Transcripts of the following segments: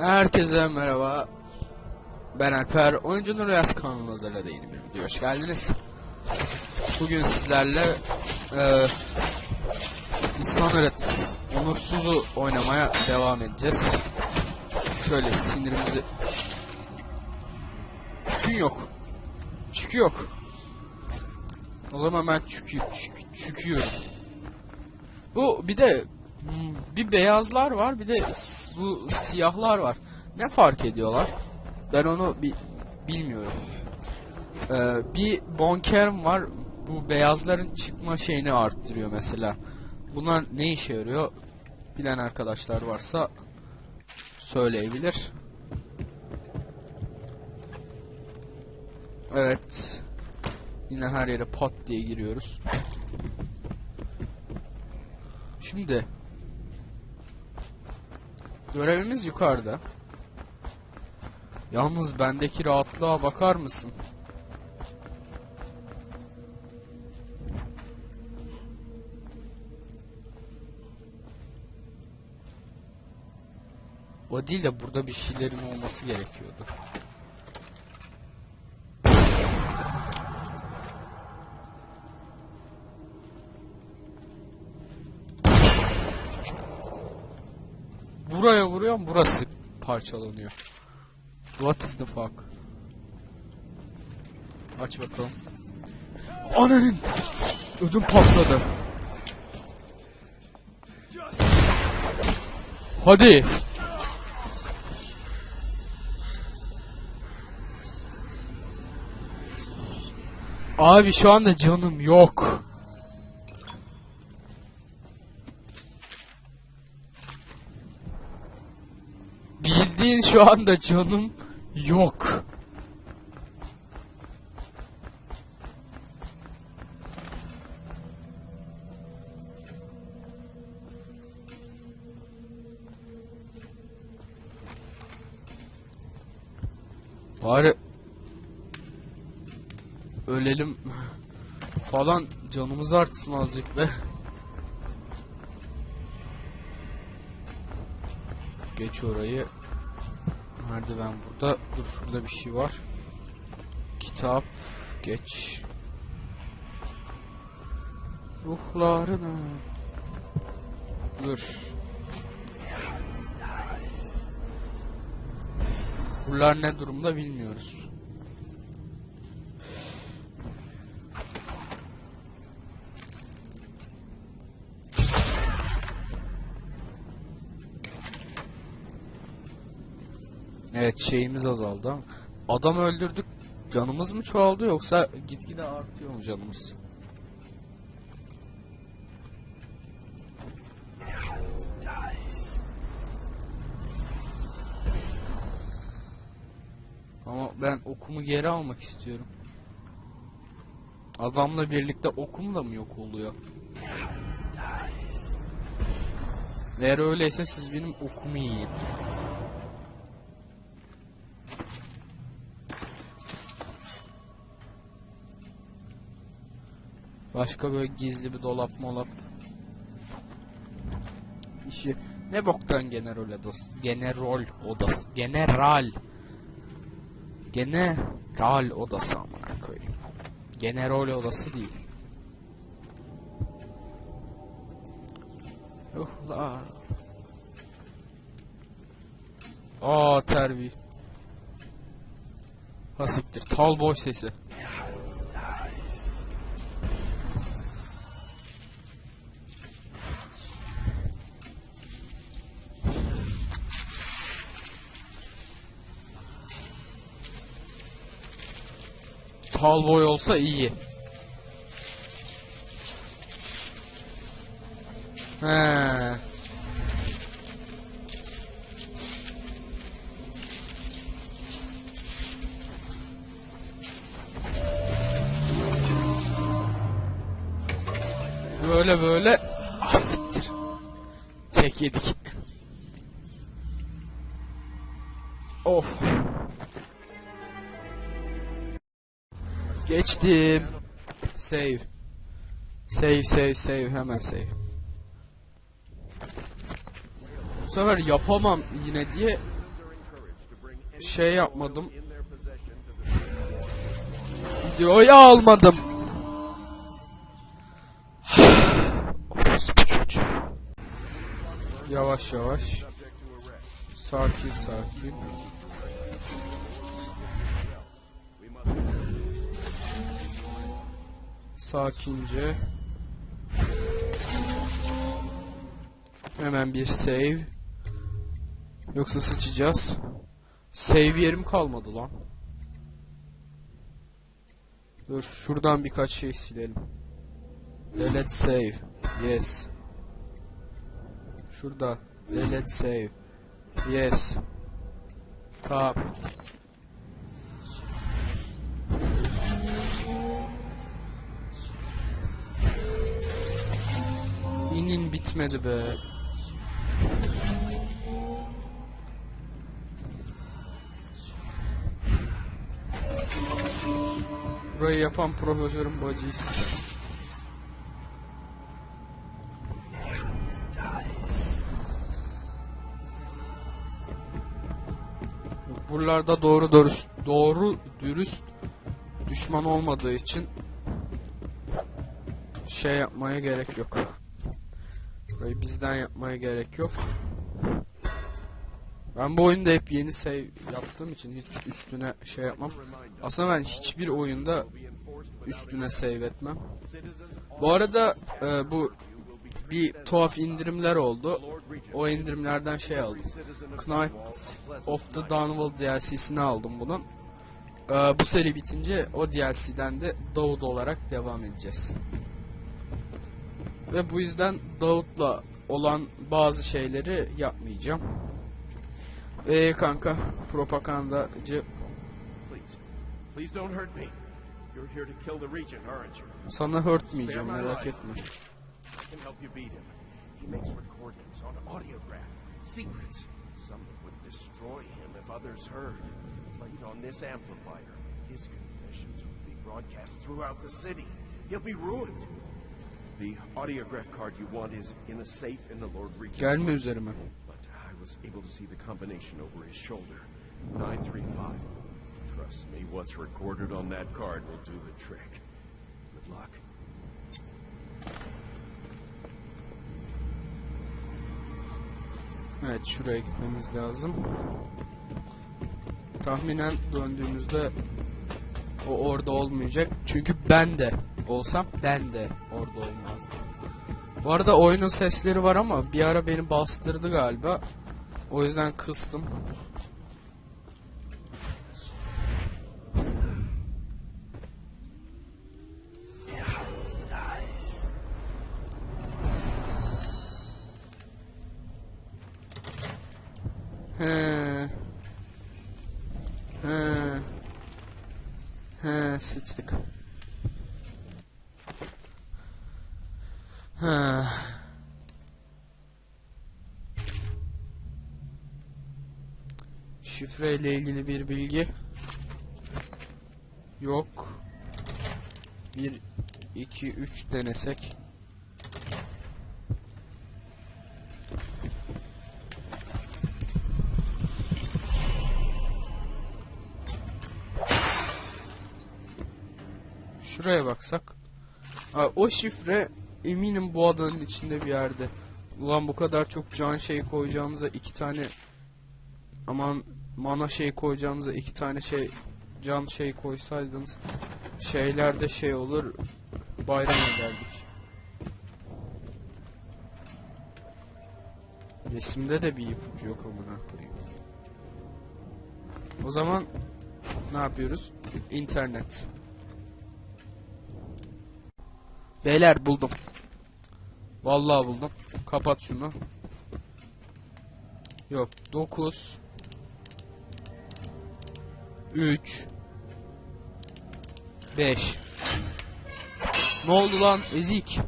Herkese merhaba. Ben Alper. Oyuncunun Rüyası kanalına da yeni bir video. Hoş geldiniz. Bugün sizlerle eee Dishonored Onursuz'u oynamaya devam edeceğiz. Şöyle sinirimizi... Çükün yok. Çükü yok. O zaman ben çükü, çük, çüküyorum. Bu bir de hmm, bir beyazlar var bir de bu siyahlar var. Ne fark ediyorlar? Ben onu bi bilmiyorum. Ee, bir bonkerm var. Bu beyazların çıkma şeyini arttırıyor mesela. Bunlar ne işe yarıyor? Bilen arkadaşlar varsa söyleyebilir. Evet. Yine her yere pat diye giriyoruz. Şimdi görevimiz yukarıda. Yalnız bendeki rahatlığa bakar mısın? O değil de burada bir şeylerin olması gerekiyordu. Burası parçalanıyor. What is the fuck? Aç bakalım. Ananın! Ödüm patladı. Hadi. Abi şu anda canım yok. Şu anda canım yok. Bari ölelim falan canımız artsın azıcık be. Geç orayı. Merdiven burada. Dur şurada bir şey var. Kitap. Geç. Ruhlarını. Dur. Bunlar ne durumda bilmiyoruz. Evet şeyimiz azaldı adam öldürdük canımız mı çoğaldı yoksa gitgide artıyor mu canımız? Ama ben okumu geri almak istiyorum. Adamla birlikte okum da mı yok oluyor? Eğer öyleyse siz benim okumu yiyin. Başka böyle gizli bir dolap molap. İşi ne boktan general odası. General odası. General. General odası amına koyayım. General odası değil. Ruhlar. Aa terbi. Ha siktir. Tal boy sesi. Tal boy olsa iyi. He. Böyle böyle ah siktir. Tek yedik. Of. Geçtim. Save. Save save save hemen save. Bu sefer yapamam yine diye şey yapmadım. Videoyu almadım. Yavaş yavaş. Sakin sakin. Sakince. Hemen bir save. Yoksa sıçacağız. Save yerim kalmadı lan. Dur şuradan birkaç şey silelim. Delete save. Yes. Şurada. Delete save. Yes. Tamam. İnin bitmedi be. Burayı yapan profesörün bacısı. Buralarda doğru dürüst, doğru dürüst düşman olmadığı için şey yapmaya gerek yok. Burayı bizden yapmaya gerek yok. Ben bu oyunda hep yeni save yaptığım için hiç üstüne şey yapmam. Aslında ben hiçbir oyunda üstüne save etmem. Bu arada e, bu bir tuhaf indirimler oldu. O indirimlerden şey aldım. Knight of the Downwell DLC'sini aldım bunun. E, bu seri bitince o DLC'den de Davut olarak devam edeceğiz. Ve bu yüzden Davut'la olan bazı yapmayacağım. Eee kanka propagandacı Please, please don't hurt me. You're here to kill the Regent, aren't you? sana hurtmeyeceğim merak etme. I can help you beat him. He makes recordings on audiograph, secrets. Some that would destroy him if others heard. Played on this amplifier, his confessions would be broadcast throughout the city. He'll be ruined. The audiograph card you want is in a safe in the Lord Regent's Gelme üzerime. But I was able to see the combination over his shoulder. 935. Trust me, what's recorded on that card will do the trick. Good luck. Evet şuraya gitmemiz lazım. Tahminen döndüğümüzde o orada olmayacak. Çünkü ben de olsam ben de orada olmazdım. Bu arada oyunun sesleri var ama bir ara beni bastırdı galiba. O yüzden kıstım. He. He. He, sıçtık. Ha. Şifreyle ilgili bir bilgi yok. 1 2 3 denesek. Şuraya baksak. Ha, o şifre eminim bu adanın içinde bir yerde. Ulan bu kadar çok can şey koyacağınıza iki tane aman mana şey koyacağınıza iki tane şey can şey koysaydınız şeylerde şey olur bayram ederdik. Resimde de bir ipucu yok amına koyayım. O zaman ne yapıyoruz? İnternet. Beyler buldum. Vallahi buldum. Kapat şunu. Yok 9 3 5 Ne oldu lan ezik?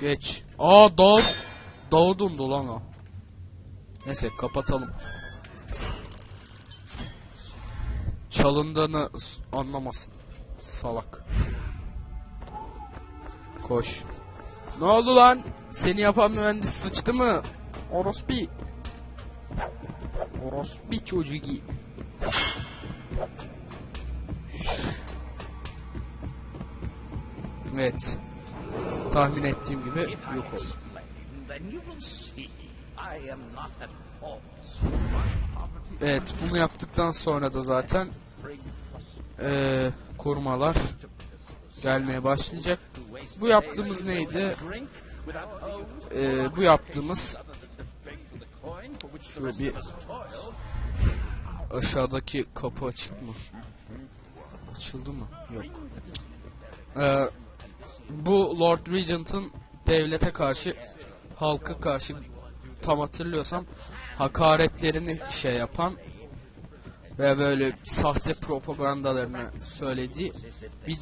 Geç. Aa Davut. Davud'undu lan o. Neyse kapatalım. Çalındığını anlamasın. Salak. Koş. Ne oldu lan? Seni yapan mühendis sıçtı mı? Orospi. Orospi çocuğu. Evet. Tahmin ettiğim gibi yok oldu. Evet bunu yaptıktan sonra da zaten eee, korumalar gelmeye başlayacak. Bu yaptığımız neydi? Eee, bu yaptığımız şöyle bir aşağıdaki kapı açık mı? Açıldı mı? Yok. Eee, bu Lord Regent'ın devlete karşı halka karşı tam hatırlıyorsam hakaretlerini şey yapan ve böyle sahte propagandalarını söylediği bir.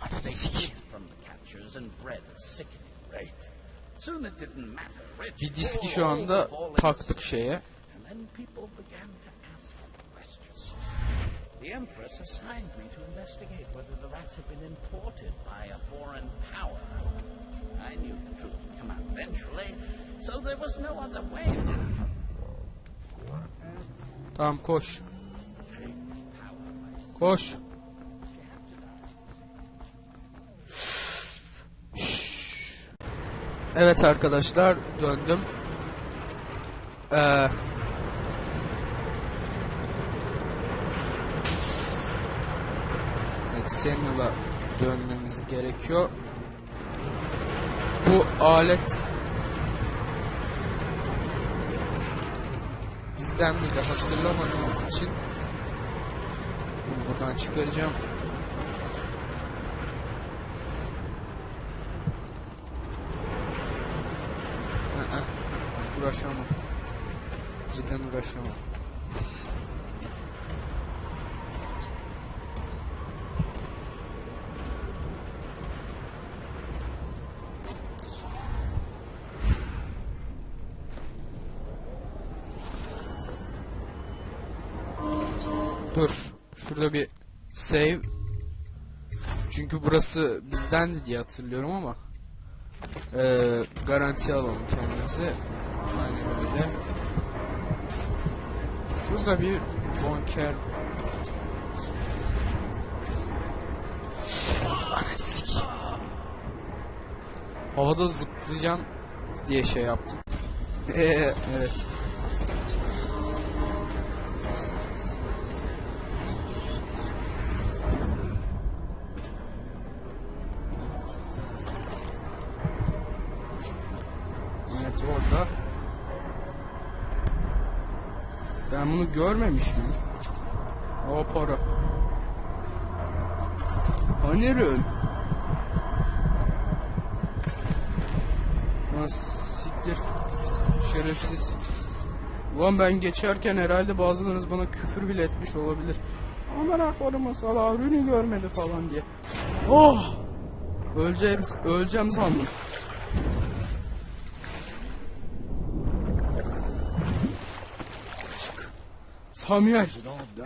Ananı. Bir diski şu anda taktık şeye. The Empress assigned me to investigate whether the rats had been imported by a foreign power. I knew the truth would come out eventually, so there was no other way. Tamam koş. Koş. Evet arkadaşlar döndüm. Ee, evet Samuel'a dönmemiz gerekiyor. Bu alet bizden miydi hatırlamadığım için bunu buradan çıkaracağım. Aa, uğraşamam. Cidden uğraşamam. Dur. Şurada bir save. Çünkü burası bizden diye hatırlıyorum ama. Ee, garanti alalım kendimizi. Aynen öyle. Şurada bir bonker. Havada zıplayacağım diye şey yaptım. Ee, evet. Evet orada. Ben bunu görmemiş miyim? O para. Rön? Lan siktir. Şerefsiz. Ulan ben geçerken herhalde bazılarınız bana küfür bile etmiş olabilir. Aman akvarıma salağı ürünü görmedi falan diye. Oh! Öleceğim, öleceğim sandım. Samuel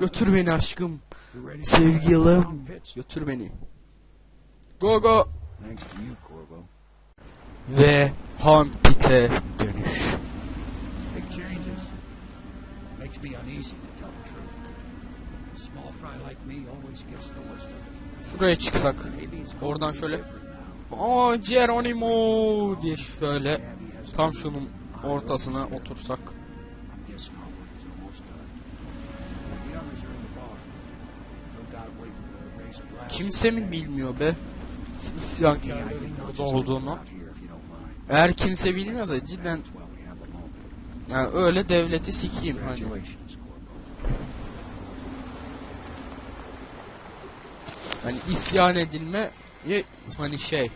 götür beni aşkım. Sevgilim götür beni. Go go. Thanks to you, Corvo. Ve Han Pit'e dönüş. Şuraya çıksak. Oradan şöyle. Aa Geronimo diye şöyle tam şunun ortasına otursak. Kimse mi bilmiyor be? İsyankarların burada olduğunu. Eğer kimse bilmiyorsa cidden yani öyle devleti sikeyim hani. Hani isyan edilme ye- hani şey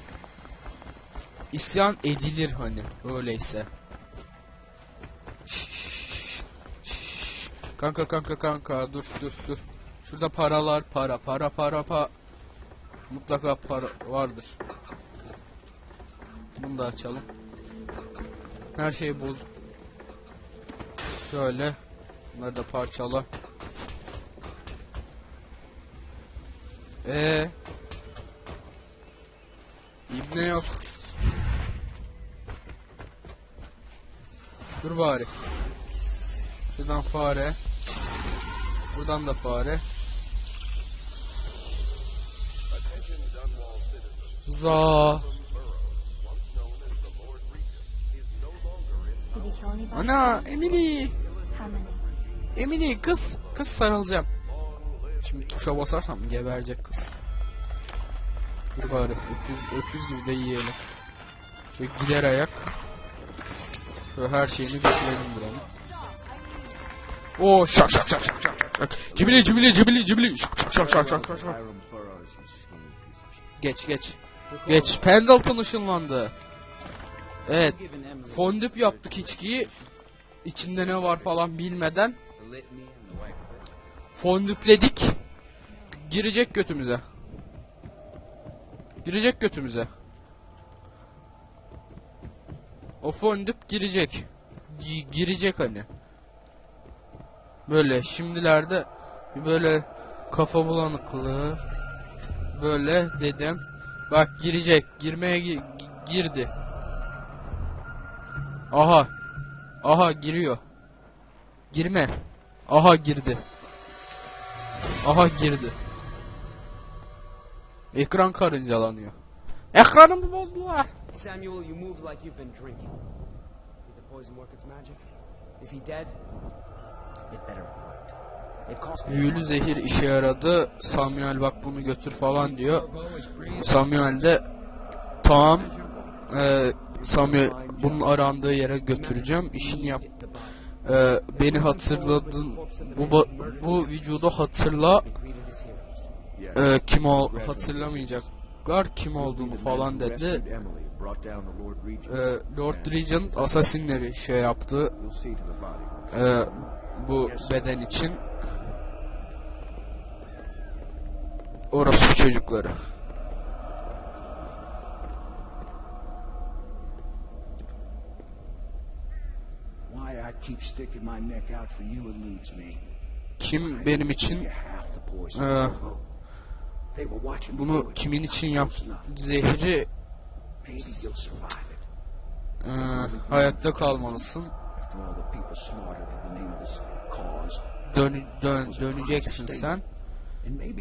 isyan edilir hani öyleyse. Şşş, şşş, şşş. Kanka kanka kanka dur dur dur. Şurada paralar para para para pa. Mutlaka para vardır. Bunu da açalım. Her şeyi boz. Şöyle. Bunları da parçala. Ee. İbne yok. Dur bari. Şuradan fare. Buradan da fare. Za. Did he kill anybody? Ana Emily. Emily kız. Kız sarılacağım. Şimdi tuşa basarsam geberecek kız. Dur bari öküz, öküz gibi de yiyelim. Şöyle gider ayak. Şöyle her şeyini bitirelim buranın. Oo şak şak şak şak şak şak. Cibili cibili cibili cibili şak şak şak şak şak. Geç geç. Geç Pendleton ışınlandı. Evet. Fondüp yaptık içkiyi. İçinde ne var falan bilmeden. Fondüpledik. Girecek götümüze. Girecek götümüze. O fondüp girecek. Gi- girecek hani. Böyle şimdilerde böyle kafa bulanıklığı böyle dedim. Bak girecek. Girmeye gi- gi- girdi. Aha. Aha giriyor. Girme. Aha girdi. Aha girdi. Ekran karıncalanıyor. Ekranımı bozdular. Samuel, you move like you've been drinking. Did the poison work its magic? Is he dead? It better Büyülü zehir işe yaradı. Samuel bak bunu götür falan diyor. Samuel de tamam eee, Samuel bunun arandığı yere götüreceğim. İşini yap. Eee, beni hatırladın. Bu bu vücudu hatırla. Eee, kim ol hatırlamayacaklar kim olduğunu falan dedi. The Lord Regent. Asasinleri şey yaptı. Eee, bu beden için. Orası çocukları. Why I keep sticking my neck out for you eludes me. Kim benim için You're half the poison. Ee, Corvo. They were watching me. do bunu kimin için yap zehri eee, hayatta kalmalısın. Dön, dön döneceksin sen.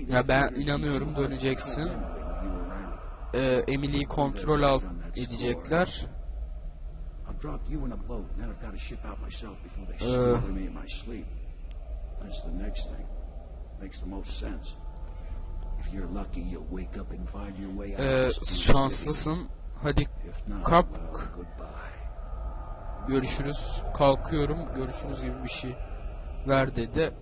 Ya ben inanıyorum döneceksin. Eee Emily'yi kontrol al edecekler. That's the next thing. Makes the most sense. If you're lucky, you'll wake up and find your way out. Of this şanslısın. Hadi goodbye. görüşürüz. Kalkıyorum. Görüşürüz gibi bir şey ver dedi.